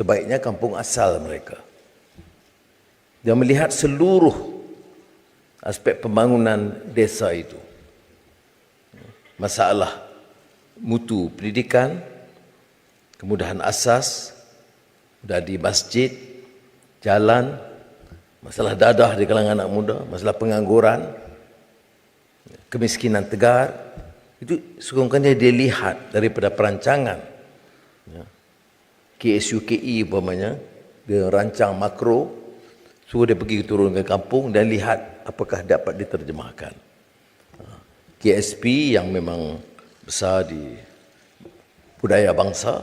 sebaiknya kampung asal mereka. Dia melihat seluruh aspek pembangunan desa itu. Masalah mutu pendidikan, kemudahan asas, mudah di masjid, jalan, masalah dadah di kalangan anak muda, masalah pengangguran, kemiskinan tegar, itu sekurang-kurangnya dia lihat daripada perancangan. KSUKI umpamanya, dia rancang makro, suruh dia pergi turun ke kampung dan lihat apakah dapat diterjemahkan. Ha. KSP yang memang besar di budaya bangsa,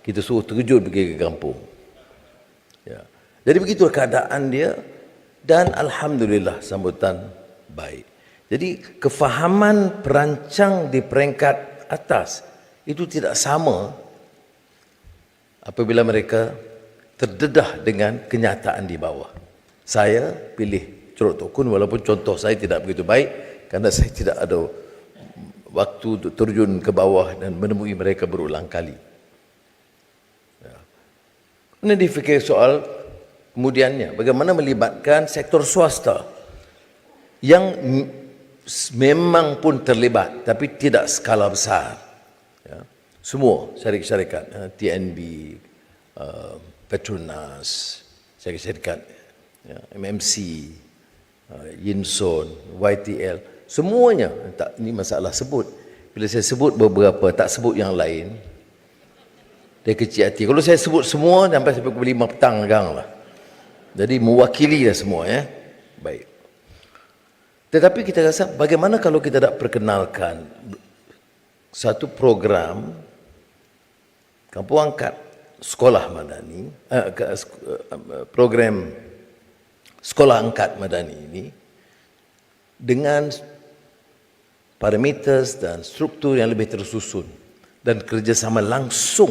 kita suruh terjun pergi ke kampung. Ya. Jadi begitu keadaan dia dan Alhamdulillah sambutan baik. Jadi kefahaman perancang di peringkat atas itu tidak sama apabila mereka terdedah dengan kenyataan di bawah. Saya pilih Curug Tokun walaupun contoh saya tidak begitu baik kerana saya tidak ada waktu untuk terjun ke bawah dan menemui mereka berulang kali. Ya. Ini difikir soal kemudiannya bagaimana melibatkan sektor swasta yang memang pun terlibat tapi tidak skala besar. Semua syarikat-syarikat, uh, TNB, uh, Petronas, syarikat-syarikat, ya, MMC, uh, Yinson, YTL, semuanya tak ini masalah sebut. Bila saya sebut beberapa, tak sebut yang lain, dia kecil hati. Kalau saya sebut semua, sampai sampai pukul 5 petang gang lah. Jadi mewakili lah semua ya. Baik. Tetapi kita rasa bagaimana kalau kita tak perkenalkan satu program kampung angkat sekolah madani, eh, program sekolah angkat madani ini dengan parameters dan struktur yang lebih tersusun dan kerjasama langsung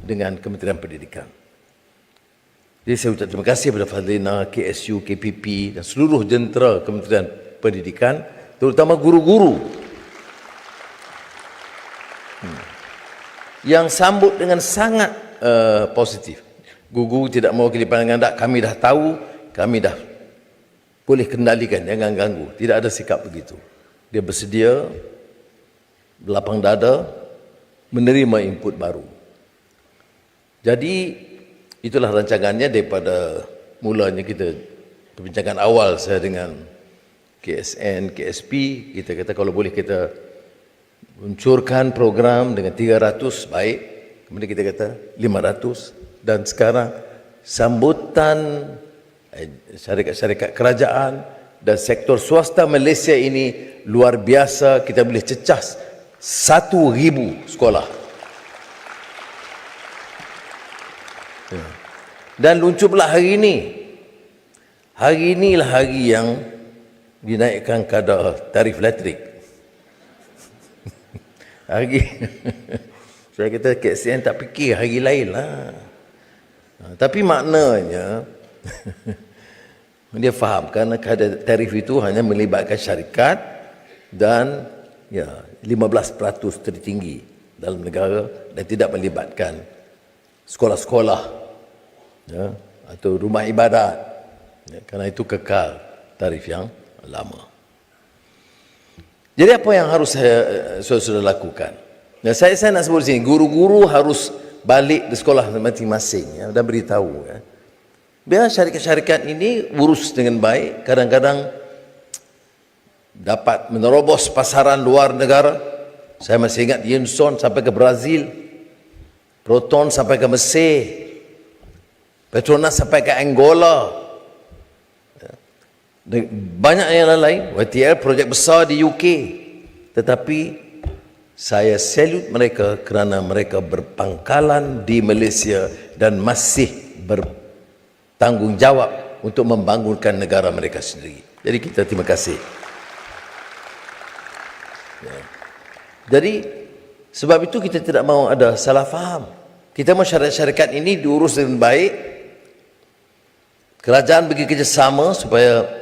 dengan Kementerian Pendidikan. Jadi saya ucap terima kasih kepada Fadlina, KSU, KPP dan seluruh jentera Kementerian pendidikan, terutama guru-guru yang sambut dengan sangat uh, positif. Gugu tidak mau kini pandangan tak, kami dah tahu, kami dah boleh kendalikan, jangan ganggu. Tidak ada sikap begitu. Dia bersedia, belapang dada, menerima input baru. Jadi, itulah rancangannya daripada mulanya kita perbincangan awal saya dengan KSN, KSP, kita kata kalau boleh kita luncurkan program dengan 300 baik, kemudian kita kata 500 dan sekarang sambutan eh, syarikat-syarikat kerajaan dan sektor swasta Malaysia ini luar biasa kita boleh cecah satu ribu sekolah. Ya. Dan luncur pula hari ini. Hari inilah hari yang dinaikkan kadar tarif elektrik. Hari saya kata KSN tak fikir hari lain lah. Ha, tapi maknanya dia faham kerana kadar tarif itu hanya melibatkan syarikat dan ya 15% tertinggi dalam negara dan tidak melibatkan sekolah-sekolah ya, atau rumah ibadat ya, kerana itu kekal tarif yang lama. Jadi apa yang harus saya sudah lakukan? Ya, saya saya nak sebut sini, guru-guru harus balik di sekolah masing-masing ya, dan beritahu. Ya. Biar syarikat-syarikat ini urus dengan baik, kadang-kadang dapat menerobos pasaran luar negara. Saya masih ingat Yinson sampai ke Brazil, Proton sampai ke Mesir, Petronas sampai ke Angola, banyak yang lain YTL projek besar di UK tetapi saya salute mereka kerana mereka berpangkalan di Malaysia dan masih bertanggungjawab untuk membangunkan negara mereka sendiri. Jadi kita terima kasih. Ya. jadi sebab itu kita tidak mahu ada salah faham. Kita mahu syarikat-syarikat ini diurus dengan baik. Kerajaan bagi kerjasama supaya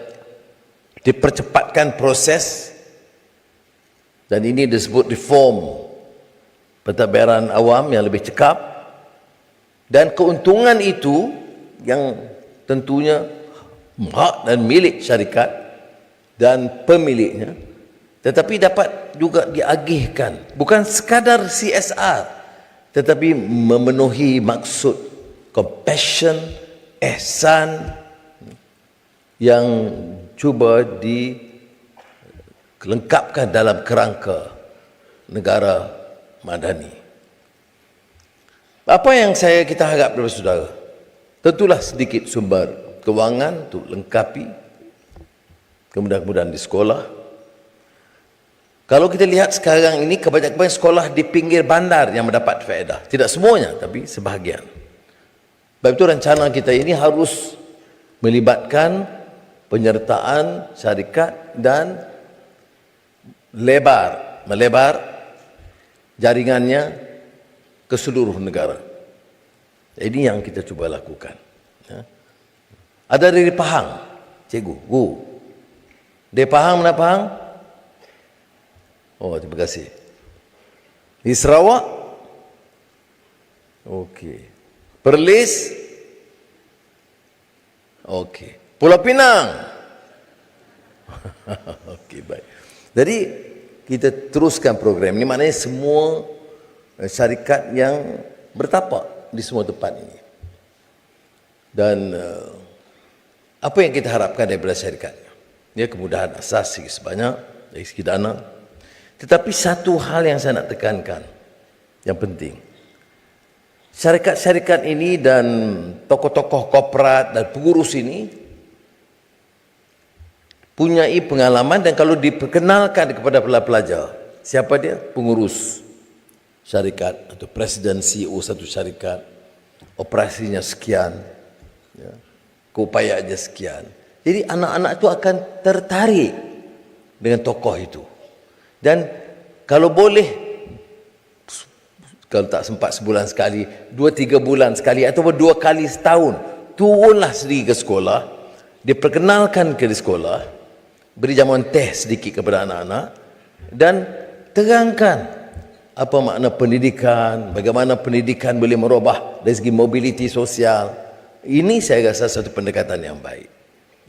dipercepatkan proses dan ini disebut reform pentadbiran awam yang lebih cekap. Dan keuntungan itu yang tentunya hak dan milik syarikat dan pemiliknya tetapi dapat juga diagihkan. Bukan sekadar CSR tetapi memenuhi maksud compassion ihsan yang cuba dilengkapkan dalam kerangka negara madani. Apa yang saya kita harap daripada saudara? Tentulah sedikit sumber kewangan untuk lengkapi kemudahan-kemudahan di sekolah. Kalau kita lihat sekarang ini kebanyakan sekolah di pinggir bandar yang mendapat faedah. Tidak semuanya tapi sebahagian. Sebab itu rencana kita ini harus melibatkan penyertaan syarikat dan lebar, melebar jaringannya ke seluruh negara. Ini yang kita cuba lakukan. Ya. Ada dari Pahang, cikgu, Gu. Dari Pahang mana Pahang? Oh, terima kasih. Di Sarawak? Okey. Perlis? Okey. Pulau Pinang. Okey, baik. Jadi kita teruskan program ini maknanya semua eh, syarikat yang bertapak di semua tempat ini. Dan uh, apa yang kita harapkan daripada syarikat? Ya kemudahan asas sebanyak dari segi dana. Tetapi satu hal yang saya nak tekankan yang penting. Syarikat-syarikat ini dan tokoh-tokoh korporat dan pengurus ini punyai pengalaman dan kalau diperkenalkan kepada pelajar siapa dia? Pengurus syarikat atau presiden CEO satu syarikat. Operasinya sekian ya, keupayaannya sekian. Jadi anak-anak itu akan tertarik dengan tokoh itu. Dan kalau boleh kalau tak sempat sebulan sekali dua tiga bulan sekali atau dua kali setahun turunlah sendiri ke sekolah diperkenalkan ke sekolah beri jamuan teh sedikit kepada anak-anak dan terangkan apa makna pendidikan, bagaimana pendidikan boleh merubah dari segi mobiliti sosial. Ini saya rasa satu pendekatan yang baik.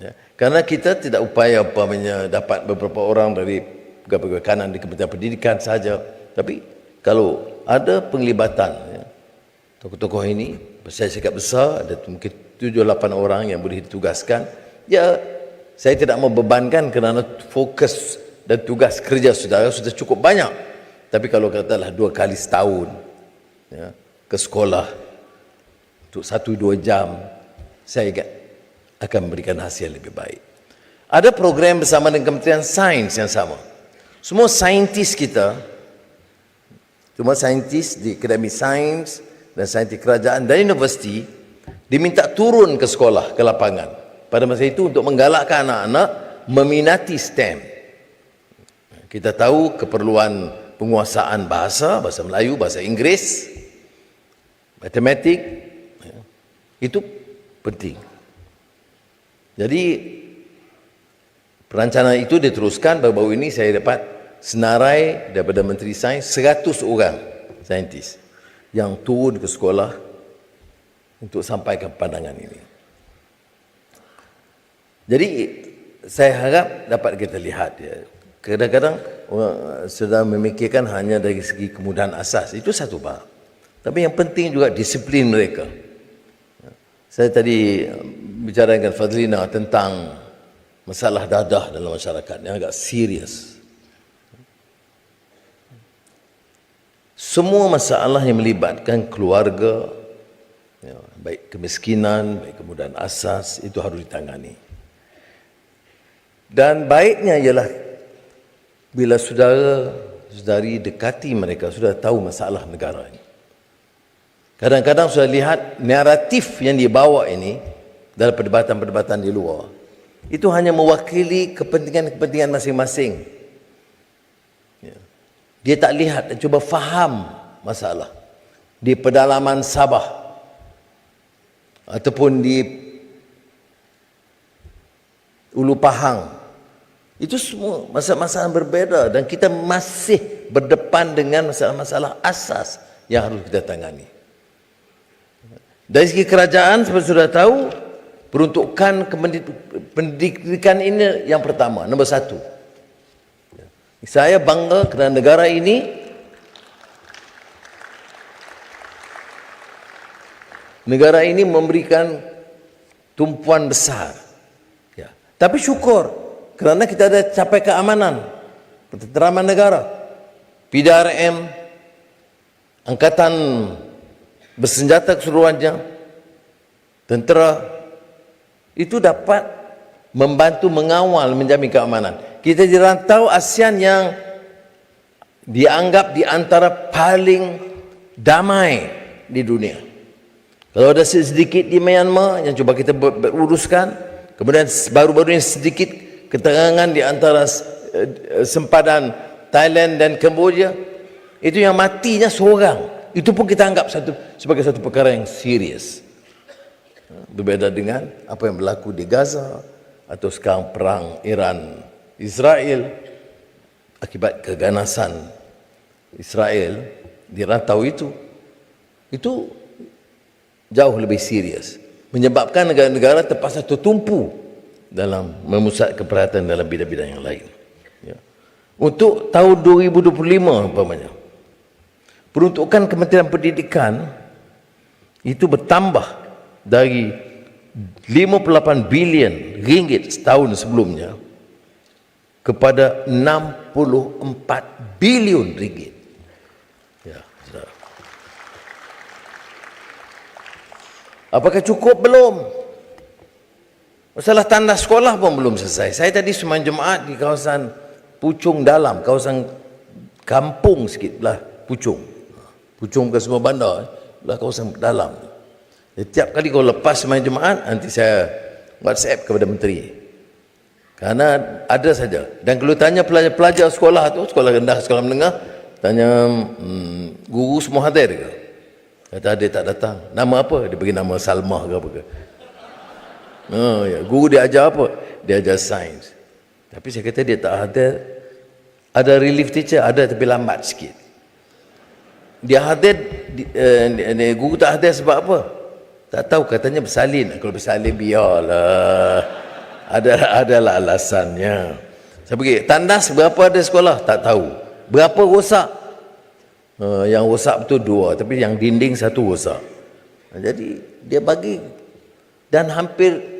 Ya. Karena kita tidak upaya umpamanya dapat beberapa orang dari pegawai-pegawai kanan di Kementerian Pendidikan saja. Tapi kalau ada penglibatan ya, tokoh-tokoh ini, saya cakap besar, ada mungkin tujuh lapan orang yang boleh ditugaskan, ya saya tidak mau bebankan kerana fokus dan tugas kerja saudara sudah cukup banyak. Tapi kalau katalah dua kali setahun ya, ke sekolah untuk satu dua jam, saya ingat akan memberikan hasil lebih baik. Ada program bersama dengan Kementerian Sains yang sama. Semua saintis kita, semua saintis di Akademi Sains dan saintis kerajaan dan universiti diminta turun ke sekolah, ke lapangan pada masa itu untuk menggalakkan anak-anak meminati STEM. Kita tahu keperluan penguasaan bahasa, bahasa Melayu, bahasa Inggeris, matematik, ya, itu penting. Jadi perancangan itu diteruskan baru-baru ini saya dapat senarai daripada Menteri Sains 100 orang saintis yang turun ke sekolah untuk sampaikan pandangan ini. Jadi saya harap dapat kita lihat ya. Kadang-kadang sudah memikirkan hanya dari segi kemudahan asas itu satu bab. Tapi yang penting juga disiplin mereka. Saya tadi bicara dengan Fadlina tentang masalah dadah dalam masyarakat yang agak serius. Semua masalah yang melibatkan keluarga, ya, baik kemiskinan, baik kemudahan asas, itu harus ditangani. Dan baiknya ialah bila saudara saudari dekati mereka sudah tahu masalah negara ini. Kadang-kadang sudah lihat naratif yang dibawa ini dalam perdebatan-perdebatan di luar itu hanya mewakili kepentingan-kepentingan masing-masing. Ya. Dia tak lihat dan cuba faham masalah di pedalaman Sabah ataupun di Ulu Pahang itu semua masalah-masalah berbeza dan kita masih berdepan dengan masalah-masalah asas yang harus kita tangani. Dari segi kerajaan seperti sudah tahu peruntukan pendidikan ini yang pertama, nombor satu. Saya bangga kerana negara ini negara ini memberikan tumpuan besar. Ya. Tapi syukur kerana kita ada capai keamanan, ketenteraman negara, PDRM, angkatan bersenjata keseluruhannya, tentera, itu dapat membantu mengawal menjamin keamanan. Kita di rantau ASEAN yang dianggap di antara paling damai di dunia. Kalau ada sedikit di Myanmar yang cuba kita beruruskan, kemudian baru-baru ini sedikit ketegangan di antara eh, sempadan Thailand dan Cambodia, itu yang matinya seorang. Itu pun kita anggap satu sebagai satu perkara yang serius. Berbeza dengan apa yang berlaku di Gaza atau sekarang perang Iran Israel akibat keganasan Israel di rantau itu itu jauh lebih serius menyebabkan negara-negara terpaksa tertumpu dalam memusat keperhatian dalam bidang-bidang yang lain. Ya. Untuk tahun 2025 umpamanya peruntukan Kementerian Pendidikan itu bertambah dari 58 bilion ringgit setahun sebelumnya kepada 64 bilion ringgit. Ya, Apakah cukup belum? Masalah tanda sekolah pun belum selesai. Saya tadi semain Jumaat di kawasan Pucung Dalam, kawasan kampung sikit belah Pucung. Pucung ke semua bandar belah kawasan dalam. Setiap kali kau lepas main Jumaat nanti saya whatsapp kepada menteri. Kerana ada saja. Dan kalau tanya pelajar-pelajar sekolah tu sekolah rendah sekolah menengah tanya hmm, guru semua hadir ke? Kata dia tak datang. Nama apa? Dia bagi nama Salmah ke apa ke oh, ya. guru dia ajar apa? Dia ajar sains. Tapi saya kata dia tak hadir ada relief teacher ada tapi lambat sikit. Dia hadir uh, guru tak hadir sebab apa? Tak tahu katanya bersalin. Kalau bersalin biarlah. Ada adalah alasannya. Saya pergi tandas berapa ada sekolah? Tak tahu. Berapa rosak? Uh, yang rosak betul dua tapi yang dinding satu rosak. Jadi dia bagi dan hampir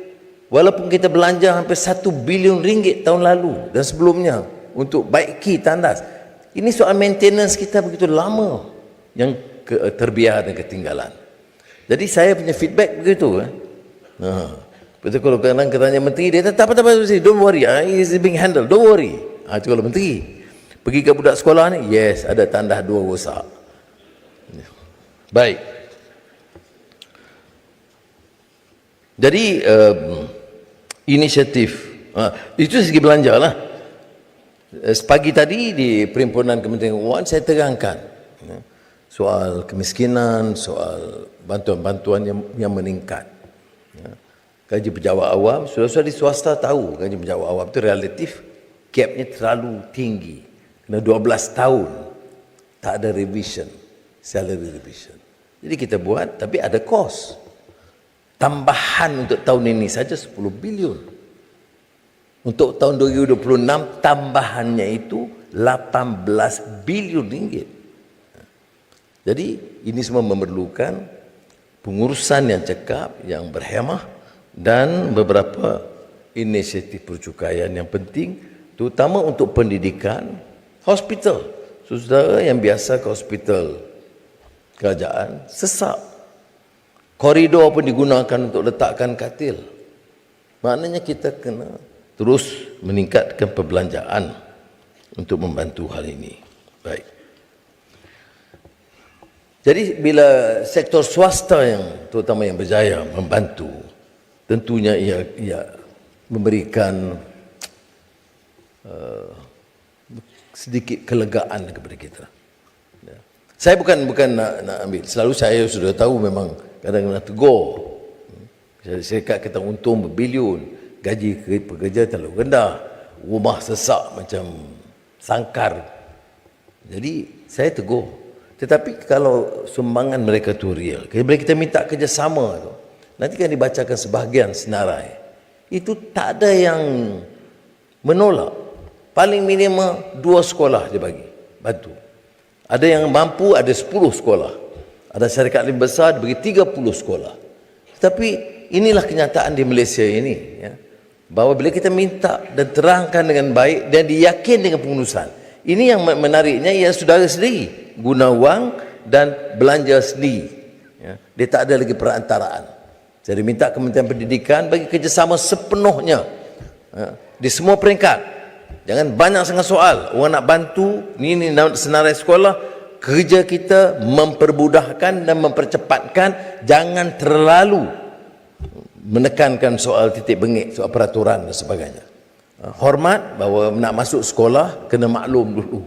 walaupun kita belanja hampir satu bilion ringgit tahun lalu dan sebelumnya untuk baiki tandas ini soal maintenance kita begitu lama yang ke, terbiar dan ketinggalan. Jadi saya punya feedback begitu. Eh? Ha. Betul kalau kadang katanya menteri, dia tak apa-apa, don't worry, uh, is being handled, don't worry. Ha, itu kalau menteri. Pergi ke budak sekolah ni, yes, ada tanda dua rosak. Baik. Jadi, um, inisiatif, uh, itu segi belanja lah. Sepagi tadi di Perhimpunan Kementerian Keuangan saya terangkan. Uh, soal kemiskinan, soal bantuan-bantuan yang, yang meningkat. Ya. Gaji pejabat awam, sudah-sudah di swasta tahu gaji pejabat awam itu relatif gapnya terlalu tinggi. Kena 12 tahun tak ada revision, salary revision. Jadi kita buat tapi ada kos. Tambahan untuk tahun ini saja 10 bilion. Untuk tahun 2026 tambahannya itu 18 bilion ringgit. Jadi ini semua memerlukan pengurusan yang cekap, yang berhemah dan beberapa inisiatif percukaian yang penting terutama untuk pendidikan hospital. Saudara yang biasa ke hospital kerajaan sesak. Koridor pun digunakan untuk letakkan katil. Maknanya kita kena terus meningkatkan perbelanjaan untuk membantu hal ini. Baik. Jadi bila sektor swasta yang terutama yang berjaya membantu, tentunya ia, ia memberikan uh, sedikit kelegaan kepada kita. Ya. Saya bukan bukan nak, nak ambil. Selalu saya sudah tahu memang kadang-kadang tegur. Saya kata kita untung berbilion, gaji pekerja terlalu rendah, rumah sesak macam sangkar. Jadi saya tegur. Tetapi kalau sumbangan mereka tu real, bila kita minta kerjasama tu, nanti kan dibacakan sebahagian senarai. Itu tak ada yang menolak. Paling minima dua sekolah dia bagi, bantu. Ada yang mampu, ada sepuluh sekolah. Ada syarikat lebih besar, bagi tiga puluh sekolah. Tapi inilah kenyataan di Malaysia ini. Ya. Bahawa bila kita minta dan terangkan dengan baik dan diyakin dengan pengurusan. Ini yang menariknya ia saudara sendiri guna wang dan belanja sendiri. Ya. Dia tak ada lagi perantaraan. Jadi minta Kementerian Pendidikan bagi kerjasama sepenuhnya ya. di semua peringkat. Jangan banyak sangat soal. Orang nak bantu, ni ni senarai sekolah, kerja kita memperbudahkan dan mempercepatkan, jangan terlalu menekankan soal titik bengik, soal peraturan dan sebagainya. Hormat bahawa nak masuk sekolah, kena maklum dulu.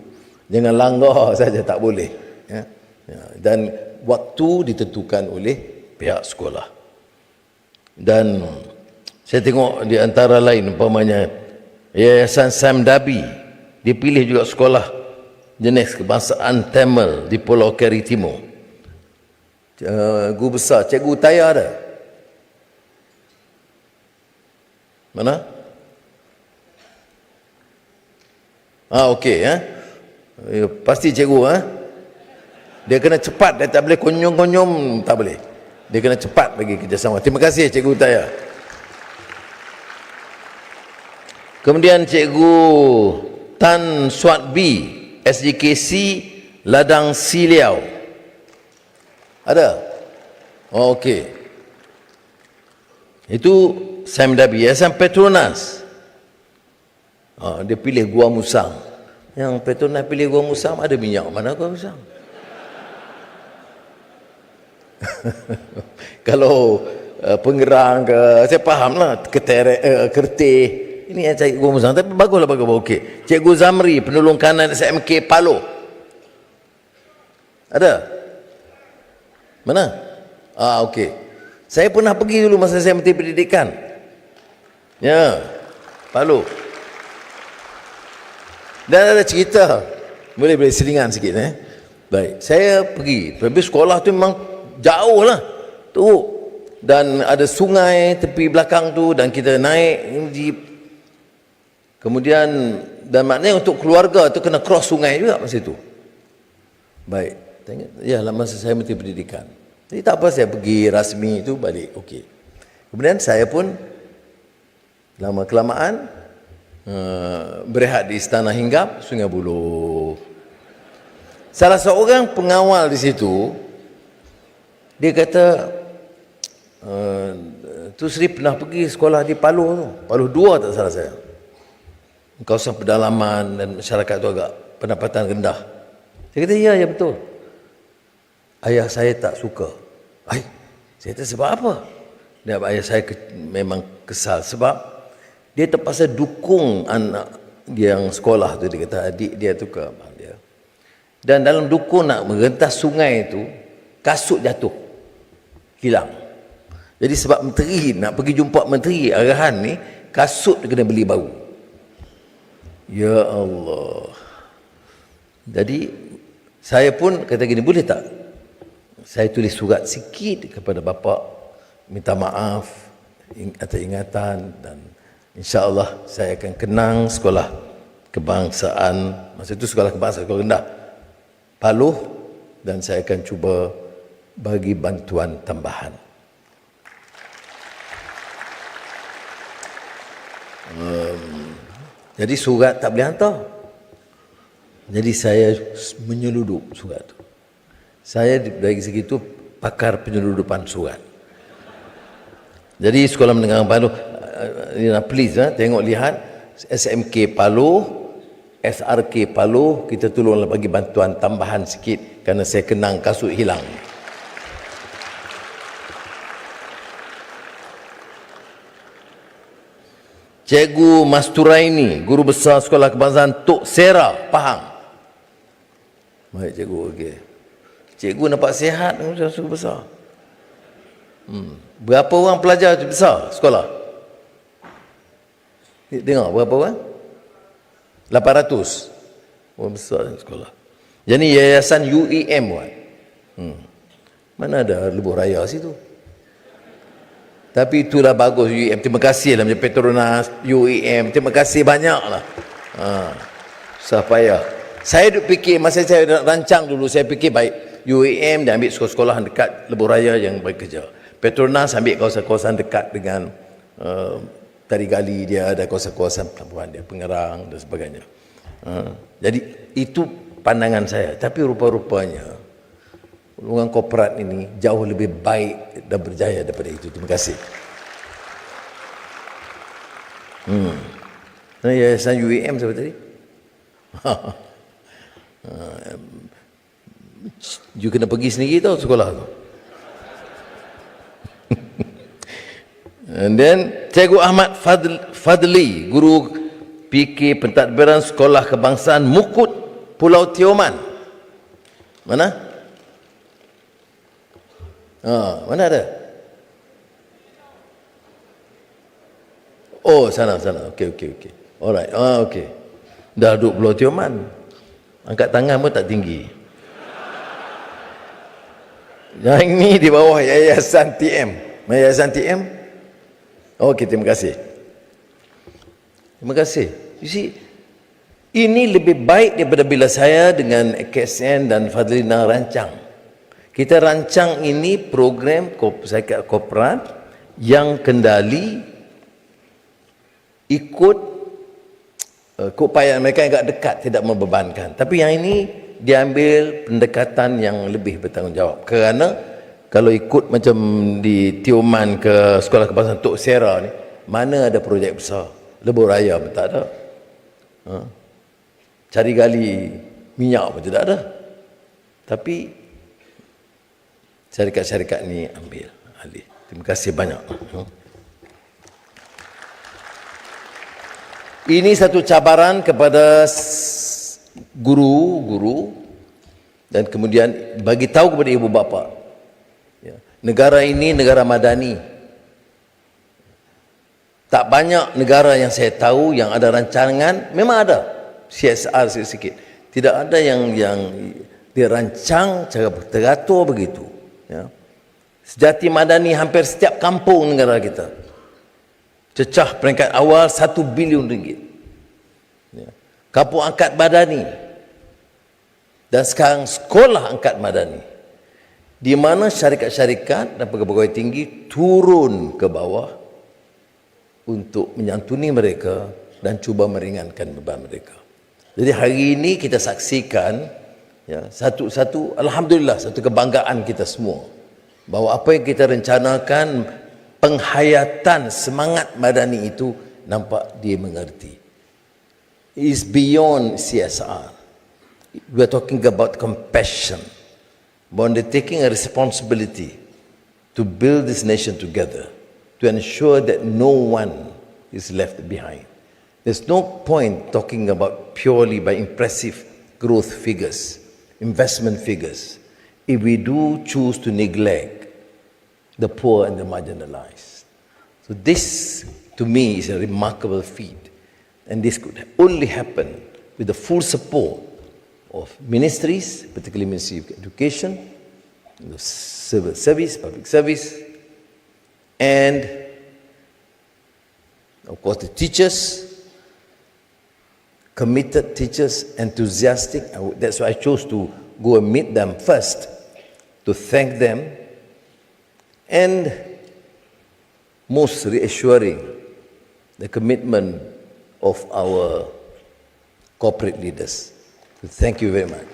Jangan langgar saja tak boleh. Ya. Ya. Dan waktu ditentukan oleh pihak sekolah. Dan saya tengok di antara lain umpamanya Yayasan Sam Dabi dipilih juga sekolah jenis kebangsaan Tamil di Pulau Keri Timur. Uh, guru besar, Cikgu Taya ada? Mana? Ah okey. Eh? Ya, pasti cikgu ha? Dia kena cepat, dia tak boleh konyom-konyom, tak boleh. Dia kena cepat bagi kerjasama. Terima kasih cikgu Taya. Kemudian cikgu Tan Suat B, SGKC Ladang Siliau. Ada? Oh, okey. Itu Sam Dabi, Yayasan Petronas. Oh, dia pilih Gua Musang. Yang Petronas pilih gua musam ada minyak mana gua musam? Kalau uh, pengerang ke saya faham lah ketere, uh, kertih ini yang cari gua musam tapi baguslah bagus okey. Cikgu Zamri penolong kanan SMK Palo. Ada? Mana? Ah okey. Saya pernah pergi dulu masa saya menteri pendidikan. Ya. Palo. Dan ada cerita. Boleh boleh selingan sikit eh. Baik, saya pergi. Tapi sekolah tu memang jauh lah. Tu. Dan ada sungai tepi belakang tu dan kita naik jeep. Kemudian dan maknanya untuk keluarga tu kena cross sungai juga masa itu. Baik. Tengok ya lah masa saya menteri pendidikan. Jadi tak apa saya pergi rasmi itu balik. Okey. Kemudian saya pun lama kelamaan Eh, berehat di istana hinggap Sungai Buloh. Salah seorang pengawal di situ dia kata uh, tu Sri pernah pergi sekolah di Palu tu. Palu dua tak salah saya. Kawasan pedalaman dan masyarakat tu agak pendapatan rendah. Saya kata ya ya betul. Ayah saya tak suka. Ay, saya kata sebab apa? Dia ayah saya ke, memang kesal sebab dia terpaksa dukung anak dia yang sekolah tu dia kata adik dia tu ke abang dia dan dalam dukung nak merentas sungai tu kasut jatuh hilang jadi sebab menteri nak pergi jumpa menteri arahan ni kasut kena beli baru ya Allah. Jadi saya pun kata gini boleh tak? Saya tulis surat sikit kepada bapa minta maaf atas ingatan dan InsyaAllah saya akan kenang sekolah kebangsaan, masa itu sekolah kebangsaan, sekolah rendah, Paluh dan saya akan cuba bagi bantuan tambahan. Um, jadi surat tak boleh hantar. Jadi saya menyeludup surat itu. Saya dari segitu pakar penyeludupan surat. Jadi sekolah mendengar Paluh, uh, please uh, tengok lihat SMK Palu SRK Palu kita tolonglah bagi bantuan tambahan sikit kerana saya kenang kasut hilang Cikgu Masturaini, guru besar sekolah kebangsaan Tok Sera, Pahang. Baik cikgu, okey. Cikgu nampak sihat, cikgu besar. Hmm. Berapa orang pelajar besar sekolah? Dengar berapa orang? 800 orang besar sekolah. Jadi yayasan UEM buat. Hmm. Mana ada lebuh raya situ? Tapi itulah bagus UEM. Terima kasih lah Petronas, UEM. Terima kasih banyak lah. Ha. Susah payah. Saya duk fikir, masa saya nak rancang dulu, saya fikir baik. UEM dia ambil sekolah-sekolah dekat lebuh raya yang bekerja. Petronas ambil kawasan-kawasan dekat dengan uh, Tari Gali dia ada kawasan-kawasan pelabuhan dia, pengerang dan sebagainya. Uh, jadi itu pandangan saya. Tapi rupa-rupanya golongan korporat ini jauh lebih baik dan berjaya daripada itu. Terima kasih. Hmm. Nah, yayasan UEM siapa tadi? you kena pergi sendiri tau sekolah tu. And then Cikgu Ahmad Fadli, Fadli guru PK Pentadbiran Sekolah Kebangsaan Mukut Pulau Tioman. Mana? Ha, mana ada? Oh, sana, sana. Okey, okey, okey. Alright. Ah, okey. Dah duduk Pulau Tioman. Angkat tangan pun tak tinggi. Yang ini di bawah Yayasan TM. Yayasan TM? Okey, terima kasih. Terima kasih. You see, ini lebih baik daripada bila saya dengan KSN dan Fadlina rancang. Kita rancang ini program korporat yang kendali ikut uh, keupayaan mereka yang agak dekat tidak membebankan. Tapi yang ini diambil pendekatan yang lebih bertanggungjawab. Kerana kalau ikut macam di Tioman ke Sekolah Kebangsaan Tok Sera ni, mana ada projek besar? Lebur raya pun tak ada. Ha? Cari gali minyak pun tidak ada. Tapi syarikat-syarikat ni ambil alih. Terima kasih banyak. Ini satu cabaran kepada guru-guru dan kemudian bagi tahu kepada ibu bapa. Ya. Negara ini negara madani. Tak banyak negara yang saya tahu yang ada rancangan, memang ada CSR sikit-sikit. Tidak ada yang yang dirancang cara teratur begitu. Ya. Sejati Madani hampir setiap kampung negara kita. Cecah peringkat awal satu bilion ringgit. Ya. Kampung Angkat Madani. Dan sekarang sekolah Angkat Madani. Di mana syarikat-syarikat dan pegawai-pegawai tinggi turun ke bawah untuk menyantuni mereka dan cuba meringankan beban mereka. Jadi hari ini kita saksikan ya satu-satu alhamdulillah satu kebanggaan kita semua bahawa apa yang kita rencanakan penghayatan semangat madani itu nampak dia mengerti. Is beyond CSR we are talking about compassion. About taking a responsibility to build this nation together to ensure that no one is left behind. There's no point talking about purely by impressive growth figures investment figures if we do choose to neglect the poor and the marginalized. So, this to me is a remarkable feat, and this could only happen with the full support of ministries, particularly Ministry of Education, the civil service, public service, and of course the teachers, committed teachers, enthusiastic. That's why I chose to go and meet them first to thank them and most reassuring the commitment of our corporate leaders. Thank you very much.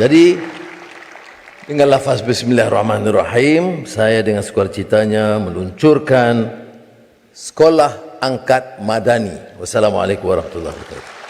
Jadi dengan lafaz bismillahirrahmanirrahim saya dengan sekuat citanya meluncurkan sekolah angkat madani. Wassalamualaikum warahmatullahi wabarakatuh.